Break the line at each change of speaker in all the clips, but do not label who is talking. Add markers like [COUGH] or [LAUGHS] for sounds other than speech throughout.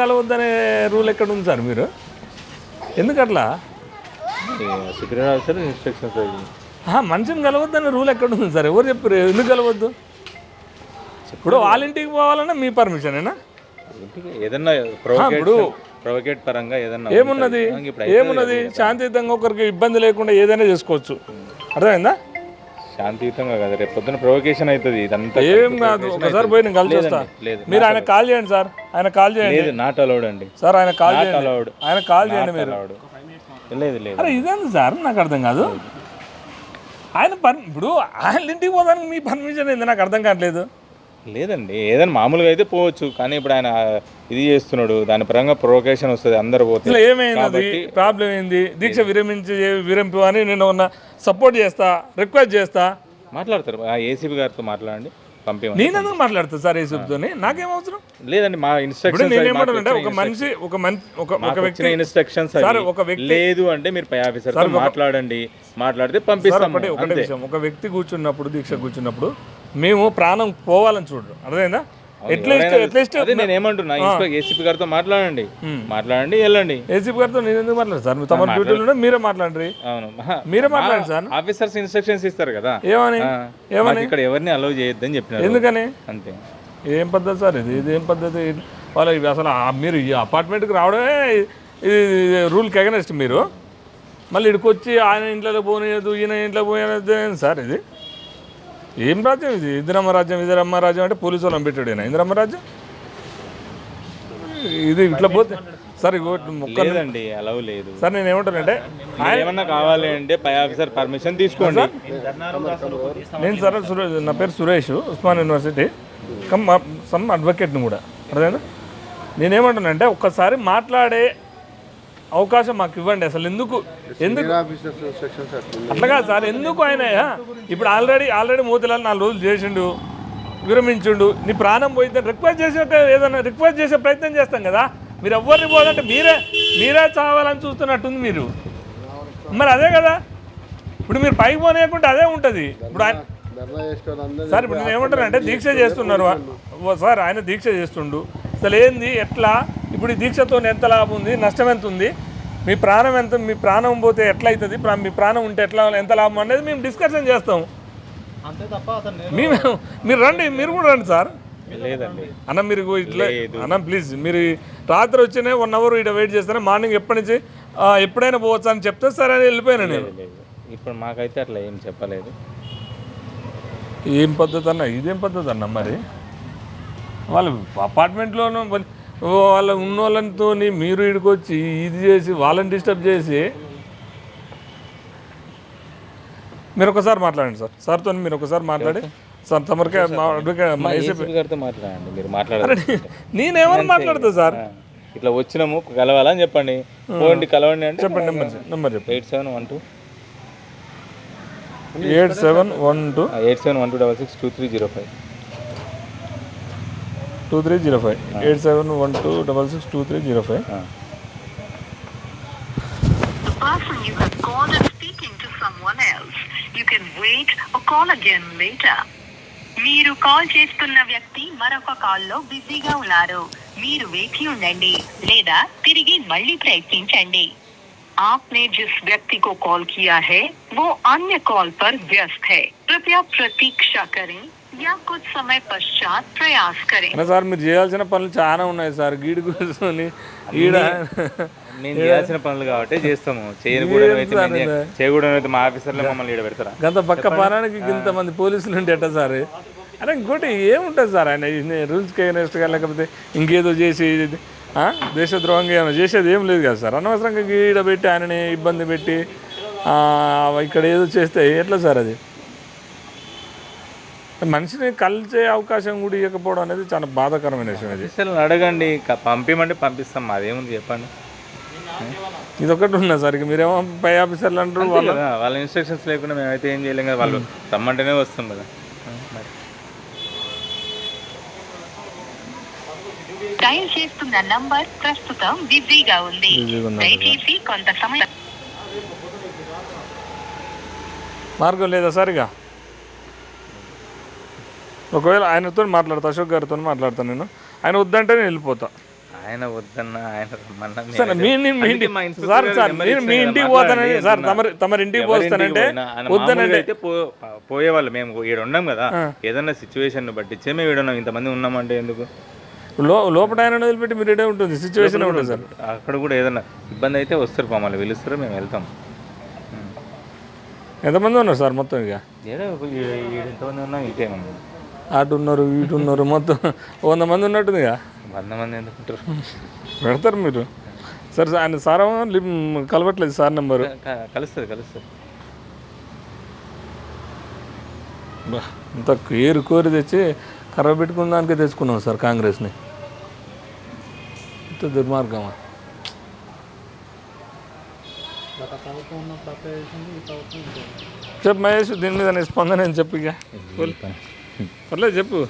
కలవద్దనే rule ఎక్కడ ఉంది sir మీరు? ఎందుకు అట్లా
సుప్రీం ఆఫీసర్ ఇన్స్ట్రక్షన్స్
మనిషిని కలవద్దనే రూల్ ఎక్కడ ఉంది సార్? ఎవరు చెప్పారు? ఎందుకు కలవద్దు ఇప్పుడు వాళ్ళ ఇంటికి పోవాలన్నా మీ పర్మిషనేనా?
ఏదన్నా
ఇప్పుడు
ప్రొవోకేట్ పరంగా ఏదన్నా
ఏమున్నది? ఏమున్నది? శాంతియుతంగా ఒకరికి ఇబ్బంది లేకుండా ఏదైనా చేసుకోవచ్చు. అర్థమైందా?
శాంతియుతంగా కదా రేపు పొద్దున ప్రొవోకేషన్ అవుతుంది ఇదంతా
ఏం కాదు ఒకసారి పోయి నేను కలిసి వస్తా
లేదు
మీరు ఆయన కాల్ చేయండి సార్ ఆయన కాల్ చేయండి.
లేదు నాట్ అలౌడ్ అండి.
సార్ ఆయన కాల్ చేయండి.
అలౌడ్
ఆయన కాల్ చేయండి మీరు.
లేదు లేదు.
అరే ఇదేంది సార్? నాకు అర్థం కాదు. ఆయన పర్ ఇప్పుడు ఆయన ఇంటికి పోదానికి మీ పర్మిషన్ ఏంది? నాకు అర్థం కావట్లేదు.
లేదండి ఏదైనా మామూలుగా అయితే పోవచ్చు కానీ ఇప్పుడు ఆయన ఇది చేస్తున్నాడు దాని పరంగా ప్రొవోకేషన్ వస్తుంది అందరు పోతే.
ఇట్లా ఏమైంది ప్రాబ్లం ఏంది? దీక్ష విరమించి విరమింపు అని నేను ఉన్న సపోర్ట్ చేస్తా రిక్వెస్ట్ చేస్తా.
మాట్లాడతారు. ఆ ఏసీబీ గారితో మాట్లాడండి పంపించండి
నేను మాట్లాడతా సార్ చెప్తోని నాకేం అవసరం?
లేదండి మా
ఇప్పుడు
ఇన్స్ట్రక్షన్స్
నేనేమంటానంటే ఒక మనిషి ఒక ఒక ఒక వ్యక్తి
ఇన్స్ట్రక్షన్స్
సార్, ఒక వ్యక్తి-
లేదు అంటే మీరు పై ఆఫీసర్ మాట్లాడండి మాట్లాడితే పంపిస్తాం
ఒకటే విషయం. ఒక వ్యక్తి కూర్చున్నప్పుడు దీక్ష కూర్చున్నప్పుడు మేము ప్రాణం పోవాలని చూడరు. అర్థమైందా? ఎట్లీస్ట్
అదే నేను ఏమంటున్నా ఏసీపీ గారితో మాట్లాడండి. మాట్లాడండి వెళ్ళండి.
ఏసీపీ గారితో నేను ఎందుకు మాట్లాడదు సార్ తమ డ్యూటీలో మీరే మాట్లాడండి
అవును.
మీరే మాట్లాడండి సార్.
ఆఫీసర్స్ ఇన్స్ట్రక్షన్స్ ఇస్తారు కదా.
ఏమని?
మాకు ఇక్కడ ఎవరిని అలౌ చేయొద్దని చెప్పినారు.
ఎందుకని?
అంతే.
ఏం పద్ధతి సార్ ఇది? ఇది ఏం పద్ధతి? వాళ్ళ అసలు మీరు ఈ అపార్ట్మెంట్కి రావడమే ఇది రూల్కి అగనెస్ట్ మీరు. మళ్ళీ ఇక్కడికి వచ్చి ఆయన ఇంట్లో పోనీయదు ఈయన ఇంట్లో పోయేది సార్ ఇది? ఏం రాజ్యం ఇది? ఇందిరమ్మ రాజ్యం ఇందిరమ్మ రాజ్యం అంటే పోలీసు వాళ్ళని పెట్టాడు ఈయన. ఇందిరమ్మ రాజ్యం? ఇది ఇట్లా పోతే సార్ ఇగో మొక్క
లేదండి అలౌ లేదు.
సార్ నేను ఏమంటానంటే
ఏమన్నా కావాలి అంటే పై ఆఫీసర్ పర్మిషన్ తీసుకోండి.
నేను సార్ సురేష్ నా పేరు Suresh Osman university. Come some అడ్వకేట్ని కూడా. అర్థమైందా? నేనేమంటానంటే ఒక్కసారి మాట్లాడే అవకాశం మాకు ఇవ్వండి. అసలు ఎందుకు ఎందుకు
అట్లా
కాదు సార్ ఎందుకు ఆయన ఇప్పుడు ఆల్రెడీ ఆల్రెడీ మోతిలాల్ నాలుగు రోజులు చేసిండు విరమించుండు నీ ప్రాణం పోయింది రిక్వెస్ట్ చేసే ఏదైనా రిక్వెస్ట్ చేసే ప్రయత్నం చేస్తాం కదా? మీరు ఎవరిని పోదంటే మీరే మీరే చావాలని చూస్తున్నట్టుంది మీరు. మరి అదే కదా? ఇప్పుడు మీరు పైకి పోనీయకుంటే అదే ఉంటుంది. ఇప్పుడు ఆయన సార్ ఇప్పుడు నేను ఏమంటానంటే దీక్ష చేస్తున్నారు. సార్ ఆయన దీక్ష చేస్తుండు. అసలు ఏంది ఎట్లా? ఇప్పుడు ఈ దీక్షతో ఎంత లాభం ఉంది? నష్టం ఎంత ఉంది? మీ ప్రాణం ఎంత? మీ ప్రాణం పోతే ఎట్లా అవుతుంది ప్రా- మీ ప్రాణం ఉంటే ఎట్లా ఎంత లాభం అనేది మేము డిస్కషన్ చేస్తాం. మేము మీరు రండి మీరు కూడా రండి సార్.
లేదండి.
అన్న మీరు ఇట్లా అన్న ప్లీజ్ మీరు రాత్రి వచ్చినే వన్ అవర్ ఇక్కడ వెయిట్ చేస్తానే మార్నింగ్ ఎప్పటి నుంచి ఎప్పుడైనా పోవచ్చు అని చెప్తే సరే అని వెళ్ళిపోయాను నేను.
ఇప్పుడు మాకైతే అట్లా ఏం చెప్పలేదు.
ఏం పద్ధతి అన్న? ఇదేం పద్ధతి అన్న మరి? వాళ్ళు అపార్ట్మెంట్లోనూ వాళ్ళ- ఉన్న వాళ్ళతో మీరు ఇక్కడికి వచ్చి ఇది చేసి వాళ్ళని డిస్టర్బ్ చేసి మీరు ఒకసారి మాట్లాడండి సార్. సార్తో మీరు ఒకసారి మాట్లాడి. సార్ తమరికే
మాట్లాడండి. మీరు
నేనేమని మాట్లాడతా సార్?
ఇట్లా వచ్చినాము కలవాలని చెప్పండి. పోండి కలవండి అంటే
చెప్పండి నెంబర్. నెంబర్ చెప్పండి
eight seven one two.
Eight seven one two.
Eight seven one two double six two three zero five.
Two three zero five eight seven one two double six two three zero five
The person you have called is speaking to someone else. You can wait or call again later. మీరు call చేస్తున్న వ్యక్తి మరొక కాల్లో బిజీగా ఉన్నారు మీరు వేచి ఉండండి లేదా తిరిగి మళ్ళీ ప్రయత్నించండి आपने जिस व्यक्ति को कॉल किया है वो अन्य कॉल पर व्यस्त है कृपया प्रतीक्षा करें या कुछ समय पश्चात प्रयास करें
అయినా సార్ మీరు చేయాల్సిన పనులు చాలా ఉన్నాయి సార్ గీడి కూర్చొని ఈడ
మేము చేయాల్సిన పనులు కాబట్టి చేస్తాము చేయకూడదు అయితే మేము చే- చేయకూడదు అయితే మా ఆఫీసర్లే మమ్మల్ని ఈడ పెడతారా
గంత పక్క పనానికి ఇంతమంది పోలీసులు ఉంటే ఎట్ట సార్ అరే ఇంకోటి ఏముంటుంది సార్ ఆయన రూల్స్కి అగెనెస్ట్గా లేకపోతే ఇంకేదో చేసి ఇది, ఆ? దేశద్రోహంగా ఏమైనా చేసేది ఏం లేదు కదా సార్ అనవసరంగా గీడ పెట్టి ఆయనని ఇబ్బంది పెట్టి ఆ, ఇక్కడ ఏదో చేస్తే ఎట్లా సార్ అది మనిషిని కలిసే అవకాశం కూడా ఇవ్వకపోవడం అనేది చాలా బాధాకరమైన విషయం ఇది.
ఆఫీసర్లను అడగండి పంపిమంటే పంపిస్తాం అదేముంది చెప్పండి.
ఇది ఒకటి ఉన్నది సార్ మీరేమో పై ఆఫీసర్లు అంటారు
కదా, వాళ్ళ ఇన్స్ట్రక్షన్స్ లేకుండా మేమైతే ఏం చేయలేం కదా వాళ్ళు రమ్మంటేనే వస్తాం కదా. మరి.
డయల్ చేస్తున్న నంబర్ ప్రస్తుతం బిజీగా ఉంది.
బిజీగా ఉన్నది.
దయచేసి కొంత సమయం
మార్గం లేదా సార్ ఇక? ఒకవేళ ఆయనతో మాట్లాడతా అశోక్ గారితో మాట్లాడతాను నేను. ఆయన వద్దంటే నేను వెళ్ళిపోతా.
ఆయన వద్దన్న ఆయన
సార్ మీ సార్ సార్ మీ ఇంటికి
కదా,
పోతానండి
మాట్లాడండి
సార్
అంటున్నా.
తమరి తమరి ఇంటికి
ఎవరింటికి
పోస్తానంటే
అయితే పో- పోయేవాళ్ళు. మేము ఈడ ఉన్నాం కదా. ఏదన్నా సిచ్యువేషన్ బట్టి మేము ఈడ ఉన్నాం. ఇంతమంది ఉన్నామంటే ఎందుకు?
లో లోపల ఆయన వదిలిపెట్టి మీరు ఇడే ఉంటుంది. సిచ్యువేషన్ ఉంటుంది సార్?
అక్కడ కూడా ఏదన్నా ఇబ్బంది అయితే వస్తారు. మమ్మల్ని పిలుస్తారు మేము వెళ్తాం.
ఎంతమంది ఉన్నారు సార్ మొత్తం ఇక?
ఎంతమంది ఉన్నాం ఇంతే
అటు ఉన్నారు ఇటు ఉన్నారు మొత్తం వంద మంది ఉన్నట్టుంది ఇక
వంద మంది ఎందుకుంటారు?
పెడతారు మీరు? సార్ ఆయన సార్ కలవట్లేదు సార్ నెంబరు.
కలుస్తుంది కలుస్తుంది.
బా, ఇంత ఏరు కోరి తెచ్చి కర్ర పెట్టుకున్న దానికే తెచ్చుకున్నాం సార్ కాంగ్రెస్ని. ఇంత దుర్మార్గమా? చెప్పు మహేష్ దీని మీద నీ స్పందన ఏం చెప్పు ఇక? పర్లేదు చెప్పు.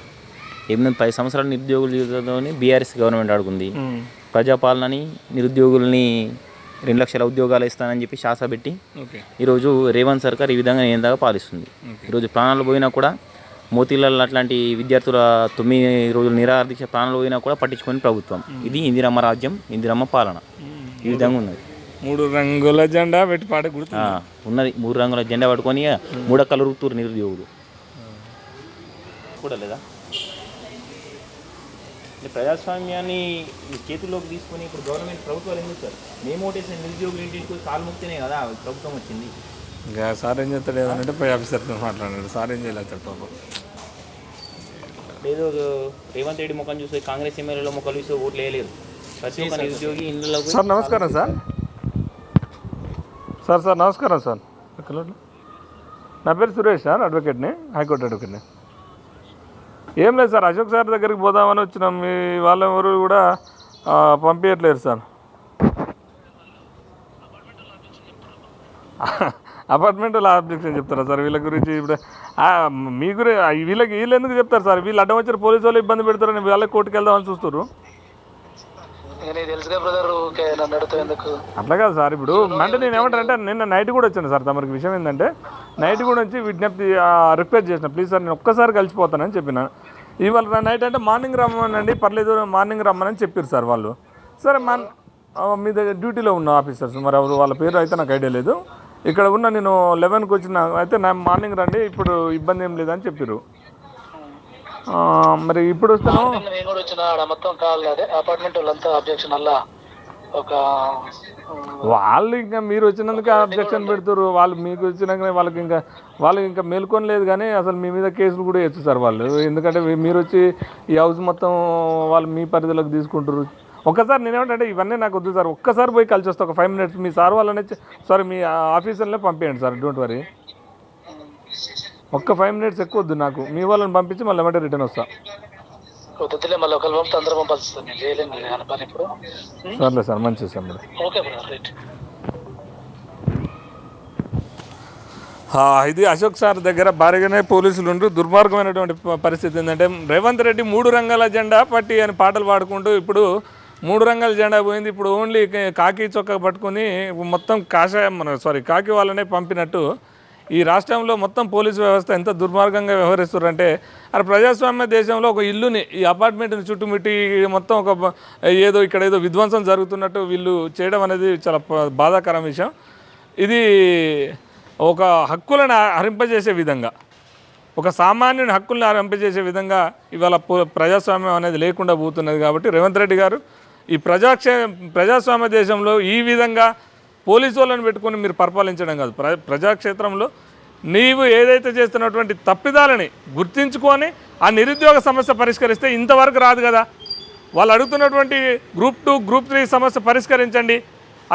ఎనిమిది పది సంవత్సరాల నిరుద్యోగుల జీవితంలోని బీఆర్ఎస్ గవర్నమెంట్ ఆడుకుంది. ప్రజాపాలనని నిరుద్యోగుల్ని రెండు లక్షల ఉద్యోగాలు ఇస్తానని చెప్పి శాస పెట్టి ఈరోజు రేవంత్ సర్కార్ ఈ విధంగా ఏందాగా పాలిస్తుంది. ఈరోజు ప్రాణాలు పోయినా కూడా మోతీలాల్ అట్లాంటి విద్యార్థుల తొమ్మిది రోజులు నిరాహార దీక్ష ప్రాణాలు పోయినా కూడా పట్టించుకొని ప్రభుత్వం. ఇది ఇందిరమ్మ రాజ్యం ఇందిరమ్మ పాలన. ఈ విధంగా ఉన్నది.
మూడు రంగుల జెండా పెట్టి పాట
ఉన్నది. మూడు రంగుల జెండా పట్టుకొని మూడక్కలు రుతురు నిరుద్యోగులు. కూడా లేదా? ప్రజాస్వామ్యాన్ని చేతుల్లోకి తీసుకొని ఇప్పుడు గవర్నమెంట్ ప్రభుత్వాలు ఎందుకు సార్? మేము ఓటేసిన నిరుద్యోగులు ఇంటికి కాలు ముక్తేనే కదా ప్రభుత్వం వచ్చింది.
ఇంకా సార్ ఏం చేస్తాడు ఏదనంటే పై ఆఫీసర్తో మాట్లాడాడు. సార్ ఏం చేయలేదు పాపం.
లేదు రేవంత్ రెడ్డి ముఖం చూస్తే కాంగ్రెస్ ఎమ్మెల్యేల ముఖాలు చూస్తే ఓట్లు వేయలేదు ప్రతి ఒక్క నిరుద్యోగి ఇంట్లో
సార్ నమస్కారం సార్. సార్ సార్ నమస్కారం సార్. నా పేరు సురేష్ సార్ అడ్వకేట్ని హైకోర్టు అడ్వకేట్ని. ఏం లేదు సార్ అశోక్ సార్ దగ్గరికి పోదామని వచ్చినాం. మీ వాళ్ళ ఎవరు కూడా పంపించట్లేరు సార్. అపార్ట్మెంట్లో ఆబ్జెక్షన్ చెప్తారా సార్? వీళ్ళ గురించి ఇప్పుడు మీ గురి వీళ్ళకి వీళ్ళు ఎందుకు చెప్తారు సార్? వీళ్ళు అడ్డం వచ్చిన పోలీసు వాళ్ళు ఇబ్బంది పెడతారని వాళ్ళకి కోర్టుకు వెళ్దామని చూస్తారు
ఇక నీకు తెలుసుగా బ్రదర్ ఊకే నన్ను అడుగుతావు ఎందుకు
అట్లా కాదు సార్ ఇప్పుడు అంటే నేను ఏమంటానంటే నిన్న నైట్ కూడా వచ్చాను సార్ తమరికి విషయం ఏంటంటే నైట్ కూడా వచ్చి విజ్ఞప్తి రిక్వెస్ట్ చేసిన. ప్లీజ్ సార్ నేను ఒక్కసారి కలిసిపోతానని చెప్పిన. ఇవాళ నైట్ అంటే మార్నింగ్ రమ్మనండి పర్లేదు మార్నింగ్ రమ్మని చెప్పారు సార్ వాళ్ళు. సరే మా మీ దగ్గర డ్యూటీలో ఉన్న ఆఫీసర్స్ మరి ఎవరు వాళ్ళ పేరు అయితే నాకు ఐడియా లేదు. ఇక్కడ ఉన్న నేను లెవెన్కి వచ్చిన అయితే నా మార్నింగ్ రండి ఇప్పుడు ఇబ్బంది ఏం లేదని చెప్పారు మరి ఇప్పుడు వస్తాను
నేను కూడా వచ్చిన ఆడ మొత్తం అదే అపార్ట్మెంట్ వాళ్ళంతా అబ్జెక్షన్ అలా ఒక
వాళ్ళు ఇంకా మీరు వచ్చినందుకే అబ్జెక్షన్ పెడుతారు వాళ్ళు మీకు వచ్చినాకనే వాళ్ళకి ఇంకా వాళ్ళకి ఇంకా మేల్కొని లేదు కానీ అసలు మీ మీద కేసులు కూడా వేస్తారు సార్ వాళ్ళు. ఎందుకంటే మీరు వచ్చి ఈ హౌస్ మొత్తం వాళ్ళు మీ పరిధిలోకి తీసుకుంటారు ఒక్కసారి నేనేమంటే ఇవన్నీ నాకు వద్దు సార్. ఒక్కసారి పోయి కలిసి వస్తా. ఒక ఫైవ్ మినిట్స్ మీ సార్ వాళ్ళనే సారీ మీ ఆఫీసర్లే పంపించండి సార్. డోంట్ వరీ ఒక్క ఫైవ్ మినిట్స్ ఎక్కువ వద్దు నాకు. మీ వాళ్ళని పంపించి మళ్ళీ వెంటనే రిటర్న్ వస్తా.
వద్దులే మళ్ళీ ఒకరు పంపితే అందరూ పంపాల్సి నేను చేయలేను నేను పని ఇప్పుడు.
సర్లే సార్ మంచిది సార్ మరి.
Okay brother right.
ఆ, ఇది అశోక్ సార్ దగ్గర భారీగానే పోలీసులు ఉంటూ దుర్మార్గమైనటువంటి పరిస్థితి ఏంటంటే రేవంత్ రెడ్డి మూడు రంగాల జెండా పట్టి అని పాటలు పాడుకుంటూ ఇప్పుడు మూడు రంగాల జెండా పోయింది. ఇప్పుడు ఓన్లీ కాకి చొక్కా పట్టుకొని మొత్తం కాషాయం మన సారీ కాకి వాళ్ళనే పంపినట్టు ఈ రాష్ట్రంలో మొత్తం పోలీసు వ్యవస్థ ఎంత దుర్మార్గంగా వ్యవహరిస్తున్నారంటే అది ప్రజాస్వామ్య దేశంలో ఒక ఇల్లుని ఈ అపార్ట్మెంట్ని చుట్టుముట్టి మొత్తం ఒక ఏదో ఇక్కడ ఏదో విధ్వంసం జరుగుతున్నట్టు వీళ్ళు చేయడం అనేది చాలా బాధాకరం విషయం. ఇది ఒక హక్కులను హరింపజేసే విధంగా ఒక సామాన్యుని హక్కుల్ని హరింపజేసే విధంగా ఇవాళ ప్రజాస్వామ్యం అనేది లేకుండా పోతున్నది కాబట్టి రేవంత్ రెడ్డి గారు ఈ ప్రజాక్షే ప్రజాస్వామ్య దేశంలో ఈ విధంగా పోలీసు వాళ్ళని పెట్టుకొని మీరు పరిపాలించడం కాదు. ప్ర ప్రజాక్షేత్రంలో నీవు ఏదైతే చేస్తున్నటువంటి తప్పిదాలని గుర్తించుకొని ఆ నిరుద్యోగ సమస్య పరిష్కరిస్తే ఇంతవరకు రాదు కదా. వాళ్ళు అడుగుతున్నటువంటి గ్రూప్ టూ గ్రూప్ త్రీ సమస్య పరిష్కరించండి.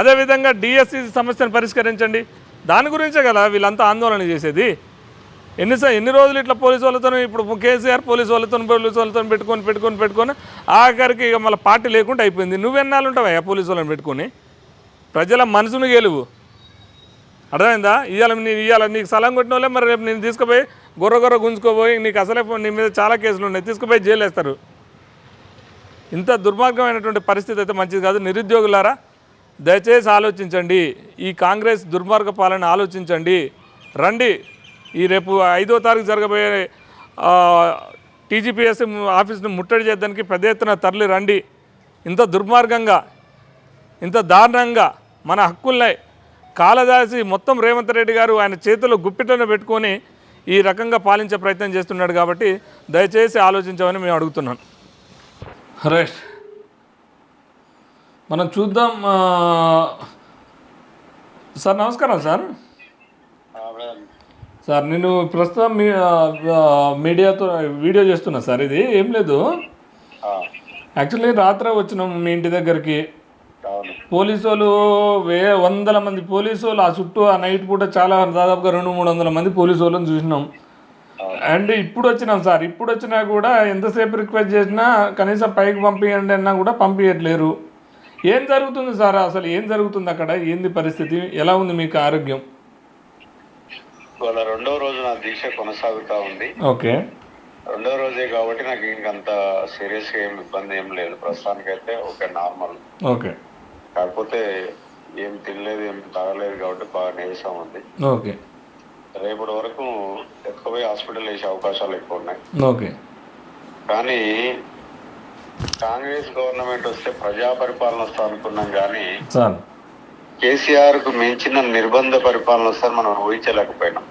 అదేవిధంగా డిఎస్సి సమస్యను పరిష్కరించండి. దాని గురించే కదా వీళ్ళంతా ఆందోళన చేసేది. ఎన్నిసార్లు ఎన్ని రోజులు ఇట్లా పోలీసు వాళ్ళతో ఇప్పుడు కేసీఆర్ పోలీసు వాళ్ళతో పోలీసు వాళ్ళతో పెట్టుకొని పెట్టుకొని పెట్టుకొని ఆఖరికి ఇక మళ్ళీ పార్టీ లేకుండా అయిపోయింది. నువ్వెన్నాళ్ళు ఉంటావా పోలీసు వాళ్ళని పెట్టుకొని? ప్రజల మనసును గెలువు. అర్థమైందా? ఇవాళ నేను ఇవాళ నీకు స్థలం కొట్టిన వాళ్ళే మరి రేపు నేను తీసుకుపోయి గొర్ర గొర్ర గుంజుకోపోయి నీకు అసలే నీ మీద చాలా కేసులు ఉన్నాయి. తీసుకుపోయి జైలు వేస్తారు ఇంత దుర్మార్గమైనటువంటి పరిస్థితి అయితే మంచిది కాదు. నిరుద్యోగులారా దయచేసి ఆలోచించండి. ఈ కాంగ్రెస్ దుర్మార్గ పాలన ఆలోచించండి. రండి. ఈ రేపు ఐదో తారీఖు జరగబోయే టీజీపీఎస్ ఆఫీస్ను ముట్టడి చేయడానికి పెద్ద ఎత్తున తరలి రండి. ఇంత దుర్మార్గంగా ఇంత దారుణంగా మన హక్కుల్ని కాలదాసి మొత్తం రేవంత్ రెడ్డి గారు ఆయన చేతిలో గుప్పిటను పెట్టుకొని ఈ రకంగా పాలించే ప్రయత్నం చేస్తున్నాడు కాబట్టి దయచేసి ఆలోచించమని మేము అడుగుతున్నాం. రైట్. మనం చూద్దాం సార్ నమస్కారం సార్. సార్ నేను ప్రస్తుతం మీ మీడియాతో వీడియో చేస్తున్నా సార్ ఇది ఏం లేదు. యాక్చువల్లీ రాత్రి వచ్చినాం మీ ఇంటి దగ్గరికి. పోలీసు వాళ్ళు వే వందల మంది పోలీసు వాళ్ళు ఆ చుట్టూ ఆ నైట్ పూట చాలా దాదాపుగా రెండు మూడు వందల మంది పోలీసు వాళ్ళని చూసినాం అండ్ ఇప్పుడు వచ్చినాం సార్. ఇప్పుడు వచ్చినా కూడా ఎంతసేపు రిక్వెస్ట్ చేసినా కనీసం పైకి పంపించండి అన్నా కూడా పంపించట్లేరు ఏం జరుగుతుంది సార్? అసలు ఏం జరుగుతుంది అక్కడ? ఏంది పరిస్థితి? ఎలా ఉంది మీకు ఆరోగ్యం?
ఇవాళ రెండో రోజు నా దీక్ష కొనసాగుతా ఉంది.
ఓకే.
రెండో రోజే కాబట్టి నాకు ఇంకంత సీరియస్గా ఏం ఇబ్బంది ఏం లేదు. ప్రస్తుతానికైతే ఓకే నార్మల్.
ఓకే.
కాకపోతే ఏం తినలేదు ఏం తాగలేదు కాబట్టి బాగా నీరసం ఉంది.
ఓకే.
రేపటి వరకు ఎక్కువై హాస్పిటల్ వేసే అవకాశాలు ఎక్కువ ఉన్నాయి.
ఓకే.
కానీ కాంగ్రెస్ గవర్నమెంట్ వస్తే ప్రజా పరిపాలన వస్తా అనుకున్నాం కానీ కేసీఆర్కు మించిన నిర్బంధ పరిపాలన వస్తే మనం ఊహించలేకపోయినాం.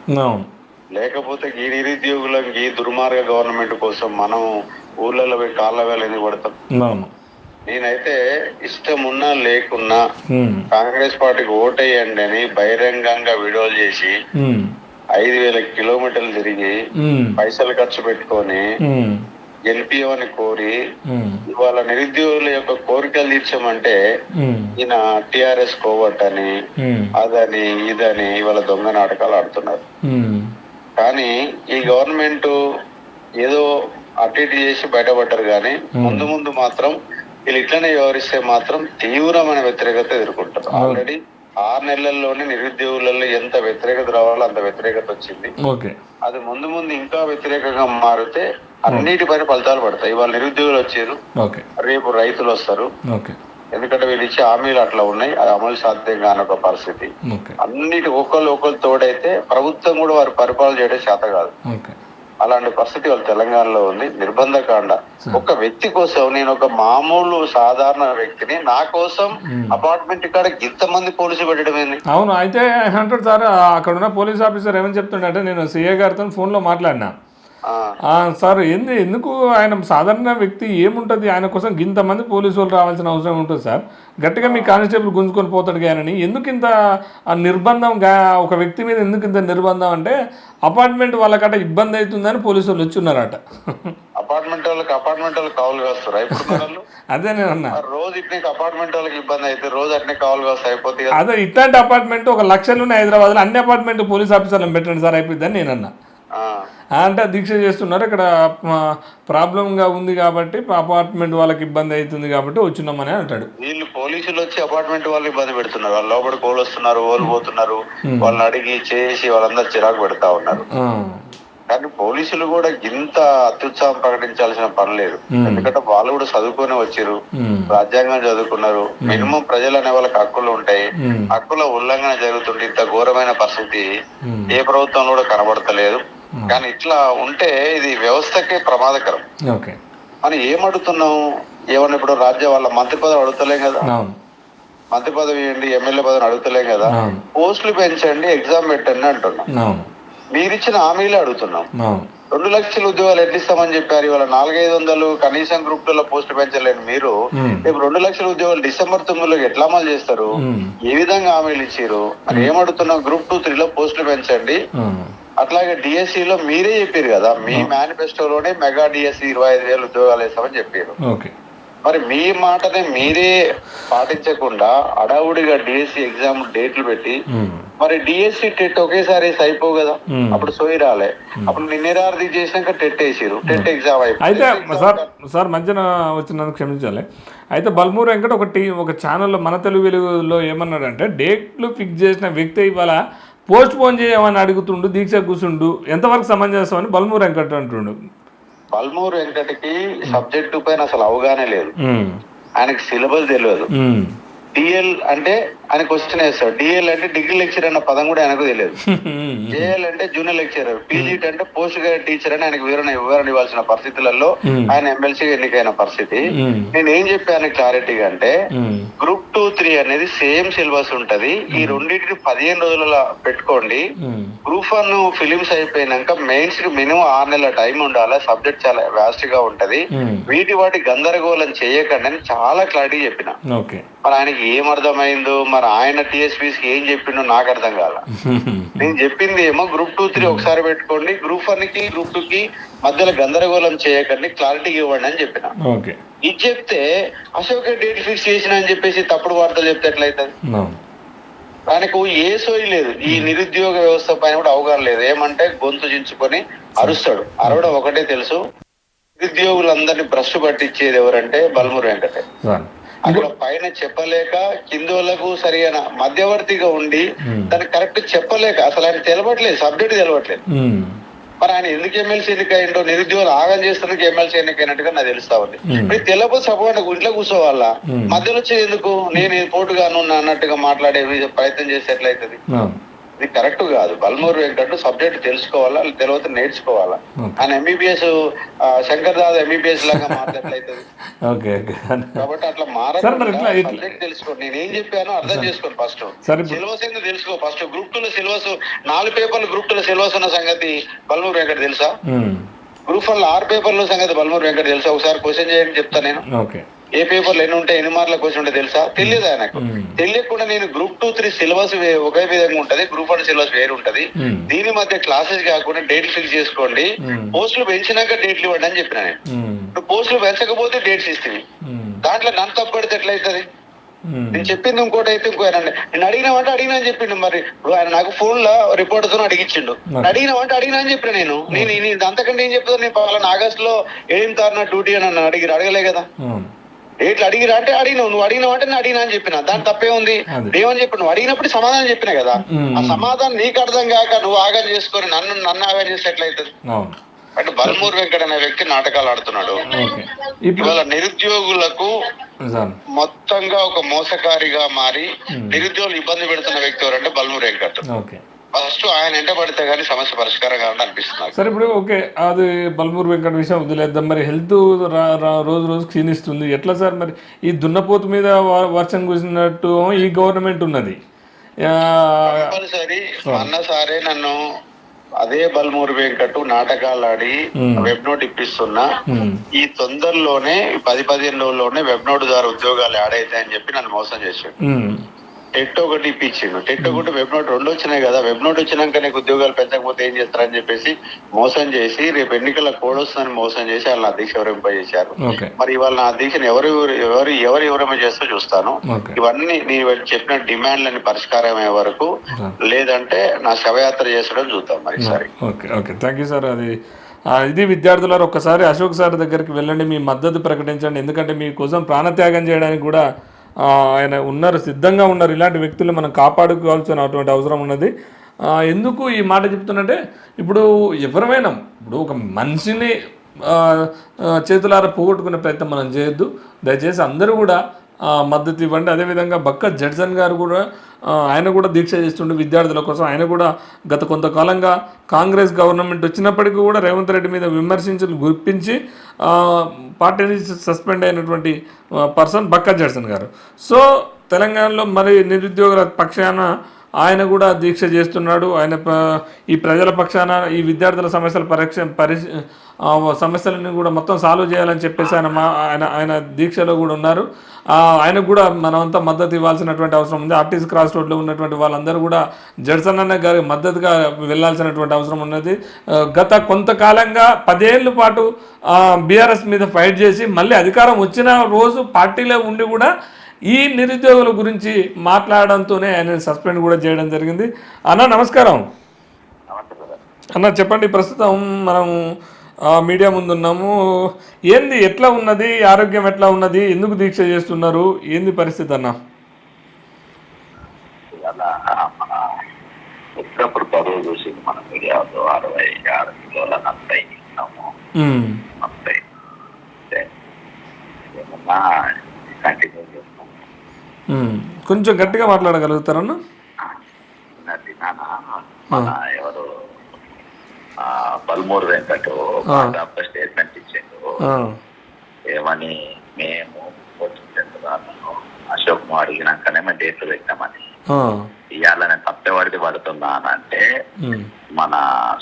లేకపోతే ఈ నిరుద్యోగులకు ఈ దుర్మార్గ గవర్నమెంట్ కోసం మనం ఊర్లలో పోయి కాళ్ళ వేల ఎందుకు పడతాం? నేనైతే ఇష్టం ఉన్నా లేకున్నా కాంగ్రెస్ పార్టీకి ఓటేయండి అని బహిరంగంగా వీడియోలు చేసి ఐదు వేల కిలోమీటర్లు తిరిగి పైసలు ఖర్చు పెట్టుకొని గెలిపియమని కోరి ఇవాళ నిరుద్యోగుల యొక్క కోరికలు తీర్చమంటే ఈయన టిఆర్ఎస్ కోవట్ అని అదని ఇదని ఇవాళ దొంగ నాటకాలు ఆడుతున్నారు. కానీ ఈ గవర్నమెంట్ ఏదో అటు ఇటు చేసి బయటపడ్డారు కానీ ముందు ముందు మాత్రం వీళ్ళు ఇట్లనే వ్యవహరిస్తే మాత్రం తీవ్రమైన వ్యతిరేకత ఎదుర్కొంటారు. ఆల్రెడీ ఆరు నెలల్లోనే నిరుద్యోగులలో ఎంత వ్యతిరేకత రావాలో అంత వ్యతిరేకత వచ్చింది. అది ముందు ముందు ఇంకా వ్యతిరేకంగా మారితే అన్నిటిపైన ఫలితాలు పడతాయి. ఇవాళ నిరుద్యోగులు వచ్చారు. రేపు రైతులు వస్తారు.
ఓకే.
ఎందుకంటే వీళ్ళు ఇచ్చే హామీలు అట్లా ఉన్నాయి. అది అమలు సాధ్యం కాని ఒక పరిస్థితి. అన్నిటి ఒకళ్ళు ఒకళ్ళు తోడైతే ప్రభుత్వం కూడా వారి పరిపాలన చేయడం చేత కాదు. అలాంటి పరిస్థితి వాళ్ళ తెలంగాణలో ఉంది. నిర్బంధకాండ. ఒక వ్యక్తి కోసం నేను ఒక మామూలు సాధారణ వ్యక్తిని నా కోసం అపార్ట్మెంట్ కాడ ఇంతమంది పోలీసు పెట్టడం
అవును అయితే అంటాడు సార్ అక్కడ ఉన్న పోలీస్ ఆఫీసర్ ఏమని చెప్తుండంటే నేను సీఏ గారితో ఫోన్లో మాట్లాడినా. సార్ ఏంది ఎందుకు ఆయన సాధారణ వ్యక్తి ఏముంటుంది? ఆయన కోసం ఇంతమంది పోలీసు వాళ్ళు రావాల్సిన అవసరం ఉంటుంది సార్. గట్టిగా మీ కానిస్టేబుల్ గుంజుకొని పోతాడు కానీ ఎందుకు ఇంత ఆ నిర్బంధం ఒక వ్యక్తి మీద ఎందుకు ఇంత నిర్బంధం అంటే అపార్ట్మెంట్ వాళ్ళకట ఇబ్బంది అవుతుందని పోలీసు వాళ్ళు వచ్చున్నారట.
అపార్ట్మెంట్ వాళ్ళకి అపార్ట్మెంట్ వాళ్ళకి కావులు కాస్తారా
అదే నేను అన్నా.
రోజు ఇట్నే అపార్ట్మెంట్ వాళ్ళకి ఇబ్బంది అయితే రోజు అట్నే కావులు కాస్తా అయిపోతే కదా.
అదే ఇట్లాంటి అపార్ట్మెంట్ ఒక లక్షలు ఉన్నాయి హైదరాబాద్లో అన్ని అపార్ట్మెంట్ పోలీస్ ఆఫీసర్లను పెట్టండి సార్. అయిపోద్దని నేను అన్నా. అంటే దీక్ష చేస్తున్నారు. ఇక్కడ ప్రాబ్లంగా ఉంది కాబట్టి అపార్ట్మెంట్ వాళ్ళకి ఇబ్బంది అవుతుంది కాబట్టి వచ్చినామని అంటాడు.
వీళ్ళు పోలీసులు వచ్చి అపార్ట్మెంట్ వాళ్ళు ఇబ్బంది పెడుతున్నారు. వాళ్ళు లోపల కోళ్ళు వస్తున్నారు ఓళ్ళు పోతున్నారు వాళ్ళని అడిగి చేసి వాళ్ళందరూ చిరాకు పెడతా ఉన్నారు. కానీ పోలీసులు కూడా ఇంత అత్యుత్సాహం ప్రకటించాల్సిన పని లేదు. ఎందుకంటే వాళ్ళు కూడా చదువుకొని వచ్చారు. రాజ్యాంగం చదువుకున్నారు. మినిమం ప్రజలు అనే వాళ్ళకి హక్కులు ఉంటాయి. హక్కుల ఉల్లంఘన జరుగుతుంటే ఇంత ఘోరమైన పరిస్థితి. ఏ ప్రభుత్వంలో కూడా కనబడతలేదు. కానీ ఇట్లా ఉంటే ఇది వ్యవస్థకే ప్రమాదకరం.
ఓకే.
మనం ఏం అడుగుతున్నాం ఏమన్నా ఇప్పుడు రాజ్య వాళ్ళ మంత్రి పదవి అడుగుతలేం కదా. మంత్రి పదవి ఏంటి? ఎమ్మెల్యే పదవిని అడుగుతలేం కదా. పోస్టులు పెంచండి ఎగ్జామ్ పెట్టండి అంటున్నాం. మీరిచ్చిన హామీలే అడుగుతున్నాం. రెండు లక్షల ఉద్యోగాలు ఎట్లా ఇస్తామని చెప్పారు? ఇవాళ నాలుగైదు వందలు కనీసం గ్రూప్లలో పోస్ట్ పెంచలేని మీరు.
ఉమ్,
రేపు రెండు లక్షల ఉద్యోగాలు డిసెంబర్ తొమ్మిదిలో ఎట్లా అమలు చేస్తారు?
ఉమ్,
ఏ విధంగా హామీలు ఇచ్చారు అని ఏమడుతున్నాం గ్రూప్ టూ త్రీలో పోస్టులు పెంచండి. అట్లాగే డిఎస్సి లో మీరే చెప్పారు కదా మీ మేనిఫెస్టోలోనే మెగా డిఎస్సి ఇరవై ఐదు వేలు ఉద్యోగాలు వేస్తామని చెప్పారు.
ఓకే.
మరి మీ మాటనే మీరే పాటించకుండా అడావుడిగా డిఎస్సి ఎగ్జామ్ డేట్లు పెట్టి మరి డిఎస్సి టెట్ ఒకేసారి వేసి అయిపో కదా. అప్పుడు సోయి రాలే. అప్పుడు నిన్నేరార్థి చేసినాక టెట్ వేసిరు టెట్ ఎగ్జామ్
అయితే
అయిపోయింది
సార్ సార్ మధ్యన వచ్చినందుకు క్షమించాలి. అయితే బల్మూర్ వెంకట ఒక టీ ఒక ఛానల్లో మన తెలుగు వెలుగులో ఏమన్నాడంటే డేట్లు ఫిక్స్ చేసిన వ్యక్తి ఇవాళ పోస్ట్ పోన్ చేయమని అడుగుతుండు దీక్ష కూర్చుండు ఎంతవరకు సమంజసం అని బల్మూర్ వెంకట అంటుండు.
బల్మూరు వెంకటకి సబ్జెక్టు పైన అసలు అవగాహన లేదు. ఆయనకి సిలబస్ తెలియదు టిఎల్ అంటే ఆయన క్వశ్చన్ వేస్తాడు. డిఎల్ అంటే డిగ్రీ లెక్చర్ అన్న పదం కూడా ఆయనకు తెలియదు. [LAUGHS] జేఎల్ అంటే జూనియర్ లెక్చరర్ పీజీటీ అంటే పోస్ట్ గ్రాడ్యుయేట్ టీచర్ అని ఆయనకు వివరణ వివరణ ఇవ్వాల్సిన పరిస్థితులలో ఆయన ఎమ్మెల్సీ ఎన్నికైన పరిస్థితి. నేను ఏం చెప్పాను క్లారిటీగా అంటే గ్రూప్ టూ త్రీ అనేది సేమ్ సిలబస్ ఉంటది. ఈ రెండింటిని పదిహేను రోజుల పెట్టుకోండి. గ్రూప్ వన్ ఫిలిమ్స్ అయిపోయినాక మెయిన్స్కి మినిమం ఆరు నెలల టైం ఉండాలి. సబ్జెక్ట్ చాలా వ్యాస్ట్గా ఉంటది. వీటి వాటి గందరగోళం చేయకండి అని చాలా క్లారిటీ చెప్పిన. మరి ఆయనకి ఏం అర్థమైందో మరి ఆయన టీఎస్పీస్కి ఏం చెప్పిండో నాకు అర్థం కాల. [LAUGHS] నేను చెప్పింది ఏమో గ్రూప్ టూ త్రీ ఒకసారి పెట్టుకోండి. గ్రూప్ వన్కి గ్రూప్ టూ కి మధ్యలో గందరగోళం చేయకండి క్లారిటీ ఇవ్వండి అని చెప్పిన.
ఓకే.
ఇది చెప్తే అశోక్ డేట్ ఫిక్స్ చేసిన అని చెప్పేసి తప్పుడు వార్తలు చెప్తే ఎట్లయితుంది?
అవును
ఆయనకు ఏ సోయి లేదు. ఈ నిరుద్యోగ వ్యవస్థ పైన కూడా అవగాహన లేదు. ఏమంటే గొంతు చించుకొని అరుస్తాడు. అరవడం ఒకటే తెలుసు. నిరుద్యోగులందరినీ బ్రష్ పట్టించేది ఎవరంటే బల్మురు వెంకటే. అక్కడ పైన చెప్పలేక కిందోళ్ళకు సరైన మధ్యవర్తిగా ఉండి దానికి కరెక్ట్ చెప్పలేక అసలు ఆయన తెలవట్లేదు సబ్జెక్ట్ తెలవట్లేదు. మరి ఆయన ఎందుకు ఎమ్మెల్సీ ఎన్నికైండో నిరుద్యోగులు ఆగం చేస్తున్నందుకు ఎమ్మెల్సీ ఎన్నికైనట్టుగా నాకు తెలుస్తా ఉంది. ఇప్పుడు తెలపో సపోర్ట్ ఇంట్లో కూర్చోవాలా? మధ్యలో వచ్చేది ఎందుకు? నేను పోటుగాను అన్నట్టుగా మాట్లాడే ప్రయత్నం
అవును
ఇది కరెక్ట్ కాదు. బల్మూరు వెంకట్ సబ్జెక్ట్ తెలుసుకోవాలా తెలియదు నేర్చుకోవాలా? ఆయన ఎంబీబీఎస్ శంకర్ దాదా ఎంబీబీఎస్ లాగా
ఓకే ఓకే.
కాబట్టి అట్లా
సార్, మరి ఇట్లా-
మారకుండా
ఇట్లా-
సబ్జెక్ట్ తెలుసుకోండి నేను ఏం చెప్పానో అర్థం చేసుకోండి ఫస్ట్. సిలబస్ ఏందో తెలుసుకో. ఫస్ట్ గ్రూప్ టూ లో సిలబస్ నాలుగు పేపర్లు గ్రూప్ టూ లో సిలబస్ ఉన్న సంగతి బల్మూరు వెంకట్ తెలుసా. గ్రూప్ వన్లో ఆరు పేపర్ల సంగతి బల్మూరు వెంకట్ తెలుసా? ఒకసారి క్వశ్చన్ చేయండి చెప్తా నేను.
ఓకే.
ఏ పేపర్లు ఎన్ని ఉంటాయి ఎన్ని మార్కుల క్వశ్చన్ ఉంటాయి తెలుసా? తెలియదు ఆయనకు. తెలియకుండా నేను గ్రూప్ టూ త్రీ సిలబస్ ఒకే విధంగా ఉంటది గ్రూప్ వన్ సిలబస్ వేరు ఉంటది. దీని మధ్య క్లాసెస్ కాకుండా డేట్లు ఫిక్స్ చేసుకోండి. పోస్టులు పెంచినాక డేట్లు ఇవ్వండి అని చెప్పిన నేను. పోస్టులు పెంచకపోతే డేట్స్ ఇస్తుంది. దాంట్లో నన్ను తప్పడితే ఎట్లయితది?
ఉమ్.
నేను చెప్పింది ఇంకోటి అయితే ఇంకో ఆయన నేను అడిగినామంటే అడిగినా అని చెప్పిండు మరి. ఆయన నాకు ఫోన్లో రిపోర్ట్తో అడిగించిండు అడిగినామంటే అడిగినా అని చెప్పిన నేను. నేను అంతకంటే ఏం చెప్తాను నేను పలానా ఆగస్ట్లో ఏం తారిన డ్యూటీ అని అడిగి అడగలే కదా. రేట్లు అడిగిరా అంటే అడిగినావు. నువ్వు అడిగినావు అంటే నేను అడిగినా అని చెప్పిన. దాని తప్పే ఉంది. ఏమని చెప్పి నువ్వు అడిగినప్పుడు సమాధానం చెప్పిన కదా. ఆ సమాధానం నీకు అర్థం కాక నువ్వు ఆగం చేసుకొని నన్ను నన్ను ఆగం చేసేట్లయితుంది
అవును.
అంటే బల్మూర్ వెంకట అనే వ్యక్తి నాటకాలు ఆడుతున్నాడు. ఇవాళ నిరుద్యోగులకు మొత్తంగా ఒక మోసకారిగా మారి నిరుద్యోగులు ఇబ్బంది పెడుతున్న వ్యక్తి ఎవరంటే బల్మూర్ వెంకట్. ఫస్ట్ ఆయన ఎంట పడితే గానీ సమస్య పరిష్కారం కావాలని అనిపిస్తుంది.
సరే ఇప్పుడు ఓకే అది బల్మూరు వెంకట విషయం వదిలేద్దాం. మరి హెల్త్ రోజు రోజు క్షీణిస్తుంది. ఎట్లా సార్ మరి? ఈ దున్నపోతు మీద వర్షం కురిసినట్టు ఈ గవర్నమెంట్ ఉన్నది.
కంపల్సరీ అన్న సారే నన్ను అదే బల్మూరు వెంకట్ నాటకాలు ఆడి వెబ్ నోట్ ఇప్పిస్తున్నా. ఈ తొందరలోనే ఈ పది పదిహేను రోజుల్లోనే వెబ్ నోట్ ద్వారా ఉద్యోగాలు యాడ్ అవుతాయని చెప్పి నన్ను మోసం చేశాడు. టెట్ ఒకటి ఇప్పించిండు. టెట్ ఒకటి వెబ్ నోట్ రెండు వచ్చినాయి కదా. వెబ్ నోట్ వచ్చినాక నీకు ఉద్యోగాలు పెంచకపోతే ఏం చేస్తారని చెప్పేసి మోసం చేసి రేపు ఎన్నికల కోడ్ వస్తుందని మోసం చేసి వాళ్ళ నా దీక్ష ఎవరింపజేశారు.
ఓకే.
మరి ఇవాళ నా దీక్షను ఎవరు ఎవరు ఎవరు ఎవరేమో చేస్తూ చూస్తాను. ఇవన్నీ నేను చెప్పిన డిమాండ్లని పరిష్కారం అయ్యే వరకు లేదంటే నా శవయాత్ర చేసడం చూద్దాం మరి సరే
okay okay. Thank you sir అది ఇది విద్యార్థులారు ఒక్కసారి అశోక్ సార్ దగ్గరికి వెళ్ళండి. మీ మద్దతు ప్రకటించండి. ఎందుకంటే మీకోసం ప్రాణత్యాగం చేయడానికి కూడా ఆయన ఉన్నారు సిద్ధంగా ఉన్నారు. ఇలాంటి వ్యక్తులు మనం కాపాడుకోవాల్సిన అటువంటి అవసరం ఉన్నది. ఎందుకు ఈ మాట చెప్తున్నట్టే? ఇప్పుడు ఎవరమైనా ఇప్పుడు ఒక మనిషిని చేతులారా పోగొట్టుకునే ప్రయత్నం మనం చేయొద్దు. దయచేసి అందరూ కూడా మద్దతు ఇవ్వండి. అదేవిధంగా బక్క జడ్సన్ గారు కూడా ఆయన కూడా దీక్ష చేస్తుండే విద్యార్థుల కోసం. ఆయన కూడా గత కొంతకాలంగా కాంగ్రెస్ గవర్నమెంట్ వచ్చినప్పటికీ కూడా రేవంత్ రెడ్డి మీద విమర్శించలు గుర్తించి పార్టీని పార్టీ నుంచి సస్పెండ్ అయినటువంటి పర్సన్ బక్క జడ్సన్ గారు. సో తెలంగాణలో మరి నిరుద్యోగుల పక్షాన ఆయన కూడా దీక్ష చేస్తున్నాడు. ఆయన ఈ ప్రజల పక్షాన ఈ విద్యార్థుల సమస్యల పరీక్ష పరి సమస్యలను కూడా మొత్తం సాల్వ్ చేయాలని చెప్పేసి ఆయన మా ఆయన ఆయన దీక్షలో కూడా ఉన్నారు. ఆయనకు కూడా మనమంతా మద్దతు ఇవ్వాల్సినటువంటి అవసరం ఉంది. ఆర్టీసీ క్రాస్ రోడ్లో ఉన్నటువంటి వాళ్ళందరూ కూడా జడ్సన్ అన్న గారికి మద్దతుగా వెళ్ళాల్సినటువంటి అవసరం ఉన్నది. గత కొంతకాలంగా పదేళ్ళ పాటు బీఆర్ఎస్ మీద ఫైట్ చేసి మళ్ళీ అధికారం వచ్చిన రోజు పార్టీలో ఉండి కూడా ఈ నిరుద్యోగుల గురించి మాట్లాడడంతోనే ఆయన సస్పెండ్ కూడా చేయడం జరిగింది. అన్న నమస్కారం. అన్న చెప్పండి ప్రస్తుతం మనం మీడియా ముందు ఉన్నాము ఏంది ఎట్లా ఉన్నది? ఆరోగ్యం ఎట్లా ఉన్నది? ఎందుకు దీక్ష చేస్తున్నారు? ఏంది పరిస్థితి అన్న?
అలా మన వచ్చినప్పుడు బరువు చూసి మన మీడియాలో అరవై ఆరు కిలోల నలభై ఉన్నాము.
ఉమ్,
నలభై. అంటే ఏమన్నా కంటిన్యూ.
కొంచెం గట్టిగా మాట్లాడగలుగుతారన్న?
ఎవరు? ఆ, బల్మూరు వెంకట్ స్టేట్మెంట్ ఇచ్చిండు. ఏమని మేము అశోక్ను అడిగినాకనే మేము డేట్లు పెట్టామని. ఇవాళ నేను తప్పేవాడిది పడుతున్నా అని అంటే మన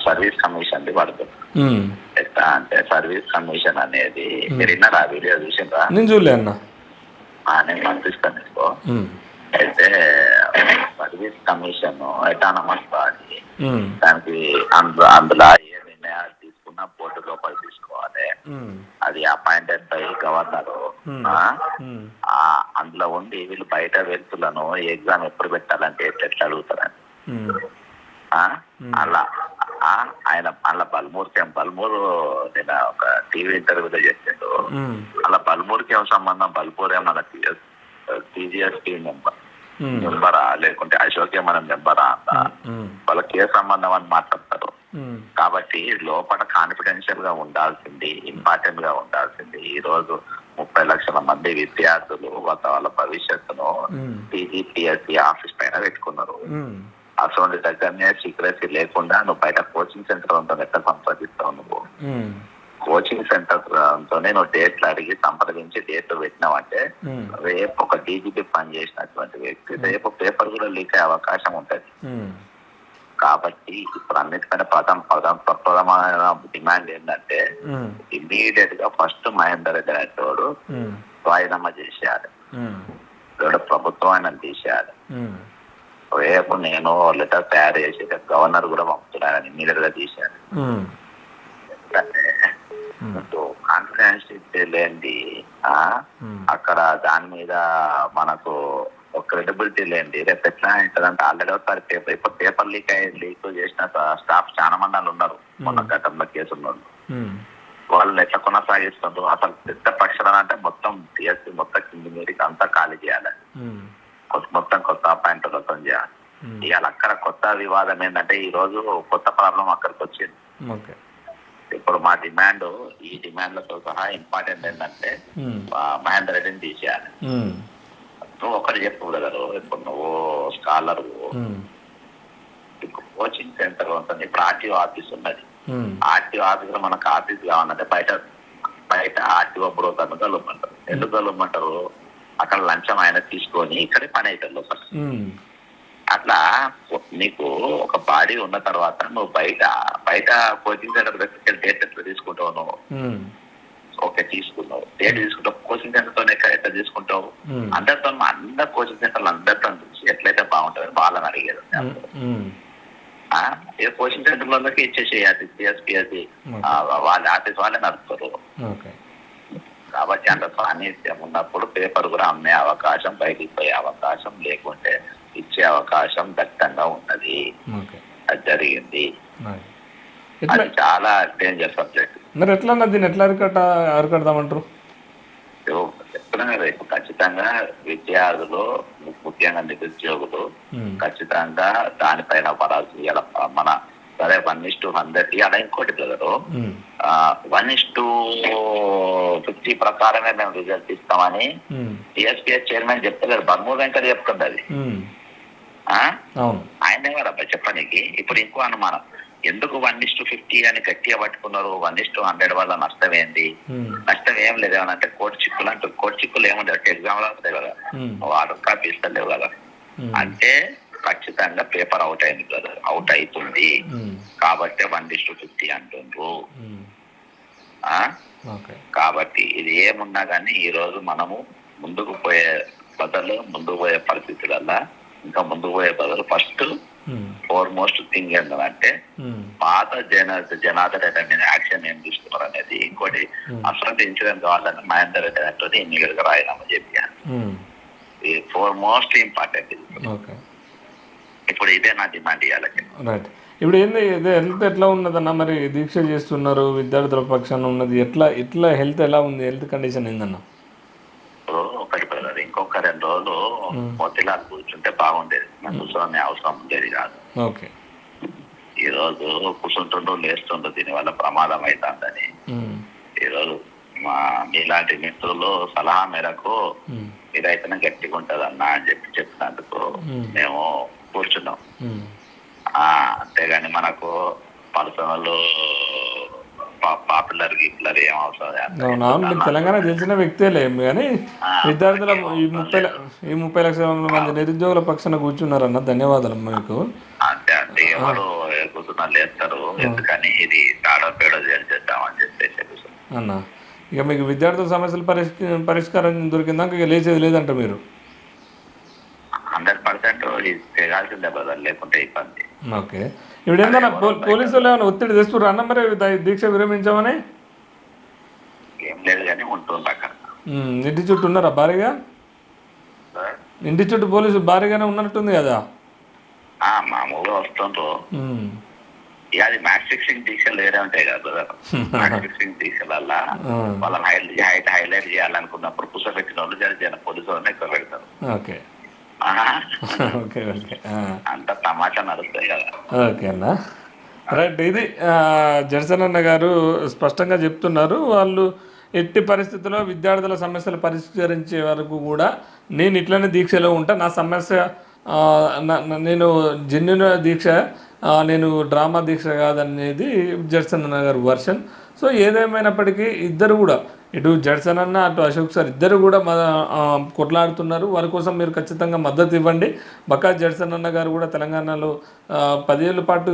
సర్వీస్ కమిషన్ది పడుతుంది.
ఉమ్.
ఎట్లా అంటే సర్వీస్ కమిషన్ అనేది మీరు విన్నారా? వీడియో చూసిండ్రా?
నేను చూడలే అన్న.
నేను పంపిస్తాను నీకు అయితే సర్వీస్ కమిషన్ ఎటానమస్ బాడీ దానికి అందులో అందులో ఏ నిర్ణయాలు తీసుకున్నా బోర్డు లోపల తీసుకోవాలి. అది అపాయింటెడ్ బై గవర్నర్. అందులో ఉండి వీళ్ళు బయట వ్యక్తులను ఎగ్జామ్ ఎప్పుడు పెట్టాలంటే ఎట్లా అడుగుతారని? అలా ఆయన అలా బల్మూర్కి బల్మూరు నేను ఒక టీవీ ఇంటర్వ్యూలో చేసాడు
ఉమ్,
అలా బల్మూర్కి ఏం సంబంధం? బల్మూర్ ఏమన్నా టీజీఎస్ టీం మెంబర్? మెంబరా? లేకుంటే అశోక్ ఏమన్నా మెంబరా అంట వాళ్ళకి ఏ సంబంధం అని మాట్లాడతారు? కాబట్టి లోపల కాన్ఫిడెన్షియల్గా ఉండాల్సింది ఇంపార్టెంట్గా ఉండాల్సింది. ఈ రోజు ముప్పై లక్షల మంది విద్యార్థులు వాళ్ళ వాళ్ళ భవిష్యత్తును టీజీపీఎస్సీ ఆఫీస్ పైన పెట్టుకున్నారు. అటువంటి దగ్గరనే సీక్రెసీ లేకుండా నువ్వు బయట కోచింగ్ సెంటర్ ఉందని ఎట్లా సంప్రదిస్తావు నువ్వు? కోచింగ్ సెంటర్ తోనే నువ్వు డేట్లు అడిగి సంప్రదించి డేట్లు పెట్టినావంటే రేపు ఒక డీజీపీ పని చేసినటువంటి వ్యక్తి రేపు పేపర్ కూడా లీక్ అయ్యే అవకాశం ఉంటుంది. కాబట్టి ఇప్పుడు అన్నిటికంటే ప్రధాన ప్రధాన ప్రధానమైన డిమాండ్ ఏంటంటే
ఉమ్,
ఇమీడియట్గా ఫస్ట్ మహేందర్ రెడ్డి అనేటోడు
ఉమ్,
రాజీనామా చేసేయాలి. ప్రభుత్వం ఆయన తీసేయాలి. రేపు నేను లెటర్ తయారు చేసి గవర్నర్ కూడా పంపుతున్నాను
ఇమీడియట్గా
ఎందుకంటే కాన్ఫిడెన్స్
ఉమ్.
అక్కడ దాని మీద మనకు ఒక క్రెడిబిలిటీ లేనిది రేపు ఎట్లా ఉంటుందంటే ఆల్రెడీ ఒకసారి పేపర్ ఇప్పుడు పేపర్ లీక్ అయ్యి లీక్ చేసిన స్టాఫ్ చాలా మంది వాళ్ళు ఉన్నారు మొన్న గతంలో కేసు వాళ్ళని ఎట్లా కొనసాగిస్తుండ్రు అసలు పెద్ద పక్షాలు అంటే మొత్తం టీఎస్సీ మొత్తం కింది మీరికి అంతా ఖాళీ చేయాలి.
ఉమ్,
కొత్త- మొత్తం కొత్త చేయాలి. ఇవాళ అక్కడ కొత్త వివాదం ఏంటంటే ఈ రోజు కొత్త ప్రాబ్లం అక్కడికి వచ్చింది. ఇప్పుడు మా డిమాండ్ ఈ డిమాండ్లతో సహా ఇంపార్టెంట్ ఏంటంటే మహేందర్ రెడ్డిని తీసేయాలి. నువ్వు ఒకటి చెప్పు బ్రదరు ఇప్పుడు నువ్వు స్కాలర్ కోచింగ్ సెంటర్ ఉంటుంది ఇప్పుడు ఆర్టీఓ ఆఫీస్ ఉన్నది. ఆర్టీఓ ఆఫీస్లో మనకు ఆఫీస్ కావాలంటే బయట బయట ఆర్టీఓ బ్రోకర్ కలవమంటారు. ఎందుకు కలవమంటారు? అక్కడ లంచం ఆయన తీసుకొని ఇక్కడే పని అవుతుంది లోపల. అట్లా నీకు ఒక బాడీ ఉన్న తర్వాత నువ్వు బయట బయట కోచింగ్ సెంటర్ దగ్గరికి డేట్ ఎట్లా తీసుకుంటావు నువ్వు? ఓకే తీసుకున్నావు. డేట్ తీసుకుంటావు. కోచింగ్ సెంటర్ తోనే ఎట్లా తీసుకుంటావు? అందరితో అందరు కోచింగ్ సెంటర్లు అందరితో చూసి ఎట్లయితే బాగుంటుంది వాళ్ళని అడిగేది. ఆ, ఏ కోచింగ్ సెంటర్లకి ఇచ్చేసేయాలి పిఎస్పిఎస్సి వాళ్ళ ఆఫీస్ వాళ్ళే నడుపుతారు. కాబట్టి అంత సాన్నిధ్యం ఉన్నప్పుడు పేపర్ కూడా అమ్మే అవకాశం బయటికి పోయే అవకాశం లేకుంటే ఇచ్చే అవకాశం దట్టంగా ఉన్నది. అది జరిగింది. అది చాలా డేంజర్ సబ్జెక్ట్
మరి ఎట్లా దీన్ని ఎట్లా అరికట్ట అరికడదామంటారు?
చెప్తున్నా కదా ఇప్పుడు ఖచ్చితంగా విద్యార్థులు ముఖ్యంగా నిరుద్యోగులు ఖచ్చితంగా దానిపైన పడాల్సి మన సరే వన్ ఇస్ టు హండ్రెడ్ అలా ఇంకోటి
brother
one is two fifty ప్రకారమే మేము రిజల్ట్ ఇస్తామని టిఎస్పిఎస్ చైర్మన్ చెప్తలేదు బర్మూర్ వెంకట చెప్తుంది అది?
అవును.
ఆయన ఎవరబ్బా చెప్పడానికి? ఇప్పుడు ఇంకో అనుమానం. ఎందుకు వన్ ఇస్ టు ఫిఫ్టీ అని గట్టిగా పట్టుకున్నారు? వన్ ఇస్ టు హండ్రెడ్ వల్ల నష్టం ఏంది?
ఉమ్,
నష్టం ఏం లేదు. ఏమన్నా అంటే కోర్టు చిక్కులు అంటారు. కోర్టు చిక్కులు ఏముంది ఎగ్జామ్ ఉంటాయి కదా.
ఉమ్,
వాటర్ కాపీ ఇస్తలేవు కదా. అంటే ఖచ్చితంగా పేపర్ అవుట్ అయింది కదా అవుట్ అవుతుంది కాబట్టి వన్ ఇస్ టు ఫిఫ్టీ అంటుండ్రు. కాబట్టి ఇది ఏమున్నా కానీ ఈ రోజు మనము ముందుకు పోయే బదులు ముందుకు పోయే పరిస్థితులల్లా ఇంకా ముందుకు పోయే బదులు ఫస్ట్ ఫోర్ మోస్ట్ థింగ్ ఏంటంటే పాత జన జనార్దన్ రెడ్డి మీద యాక్షన్ ఏం తీసుకున్నారు అనేది. ఇంకోటి. అసలు ఇన్సూరెన్స్ కావాలని మహేందర్ రెడ్డి అంటే ఎన్నికలకు
ఉమ్,
ఈ ఫోర్ మోస్ట్ ఇంపార్టెంట్ ఇప్పుడు ఇదే నా డిమాండ్ ఇవ్వాలి
రైట్ ఇప్పుడు ఏంది ఇది హెల్త్ ఎట్లా ఉన్నదన్న మరి దీక్ష చేస్తున్నారు విద్యార్థుల పక్షాన ఉన్నది ఎట్లా ఎట్లా హెల్త్ ఎలా ఉంది హెల్త్ కండిషన్ ఏందన్న?
ఒకటి బ్రదర్ ఇంకొక రెండు రోజులు మొత్తిలాగా కూర్చుంటే బాగుండేది. నాకు కూర్చొని అవసరం ఉండేది కాదు.
ఓకే
ఈ రోజు కూర్చుంటుండ్రు లేస్తుండ్రు దీనివల్ల ప్రమాదం అవుతుందని
ఉమ్,
ఈ రోజు మా మీలాంటి మిత్రులు సలహా మేరకు
ఉమ్,
ఇదైతేనే గట్టిగా ఉంటది అన్న అని చెప్పి చెప్పినందుకు మేము కూర్చున్నాం. అంతేగాని మనకు పర్సనల్ పాపులర్ గిపులర్ ఏం అవసరం.
అవును? తెలంగాణ తెలిసిన వ్యక్తేలే కానీ విద్యార్థుల ఈ ముప్పై ల- ఈ ముప్పై లక్షల మంది నిరుద్యోగుల పక్షాన కూర్చున్నారన్న ధన్యవాదాలు మీకు.
అంతే అంతే ఎవరు కూర్చున్నా లేస్తారు. ఎందుకని ఇది తాడో పేడో చేద్దామని చెప్పేసి.
అన్న ఇక మీకు విద్యార్థుల సమస్యల పరిష్క పరిష్కారం దొరికిందాక ఇక లేచేది లేదంట మీరు.
హండ్రెడ్ పర్సెంట్ ఇది చేయాల్సిందే బ్రదర్ లేకుంటే ఇబ్బంది.
ఓకే. ఇప్పుడు ఏందన్నా పో పోలీసు వాళ్ళు ఏమైనా ఒత్తిడి తెస్తున్నారు అన్న మరి దీక్ష విరమించామని?
ఏం లేదు కానీ ఉంటుంది అక్కడ.
ఇంటి చుట్టూ ఉన్నారా భారీగా? ఇంటి చుట్టూ పోలీసులు భారీగానే ఉన్నట్టుంది కదా?
ఆ, మామూలుగా వస్తుండ్రు. ఇక అది మ్యాచ్ ఫిక్సింగ్ దీక్షలు వేరే ఉంటాయి కదా బ్రదర్ మ్యాచ్ [LAUGHS] ఫిక్సింగ్ దీక్షలల్లా వాళ్ళని హైలైట్ హైలైట్ చేయాలనుకున్నప్పుడు కూర్చోబెట్టిన వాళ్ళు జర జన పోలీసు వాళ్ళని ఎక్కువ పెడతారు
ఓకే. Okay okay.
అంత తమాషా నడుస్తాయి కదా.
ఓకే అన్న. రైట్ ఇది జడ్సన్ అన్న గారు స్పష్టంగా చెప్తున్నారు. వాళ్ళు ఎట్టి పరిస్థితుల్లో విద్యార్థుల సమస్యలు పరిష్కరించే వరకు కూడా నేను ఇట్లనే దీక్షలో ఉంటా. నా సమస్య నేను జెన్యున్ దీక్ష నేను డ్రామా దీక్ష కాదనేది జడ్సన్ అన్న గారు వర్షన్. సో ఏదేమైనప్పటికీ ఇద్దరు కూడా ఇటు జడ్సన్ అన్న అటు అశోక్ సార్ ఇద్దరు కూడా మన కొట్లాడుతున్నారు. వారి కోసం మీరు ఖచ్చితంగా మద్దతు ఇవ్వండి. బకా జడ్సన్ అన్న గారు కూడా తెలంగాణలో ఆ, పదేళ్ళ పాటు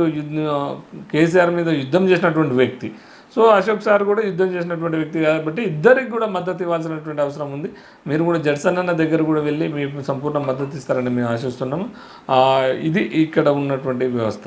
కేసీఆర్ మీద యుద్ధం చేసినటువంటి వ్యక్తి. సో అశోక్ సార్ కూడా యుద్ధం చేసినటువంటి వ్యక్తి కాబట్టి ఇద్దరికి కూడా మద్దతు ఇవ్వాల్సినటువంటి అవసరం ఉంది. మీరు కూడా జడ్సన్ అన్న దగ్గర కూడా వెళ్ళి మీకు సంపూర్ణ మద్దతు ఇస్తారని మేము ఆశిస్తున్నాము. ఇది ఇక్కడ ఉన్నటువంటి వ్యవస్థ.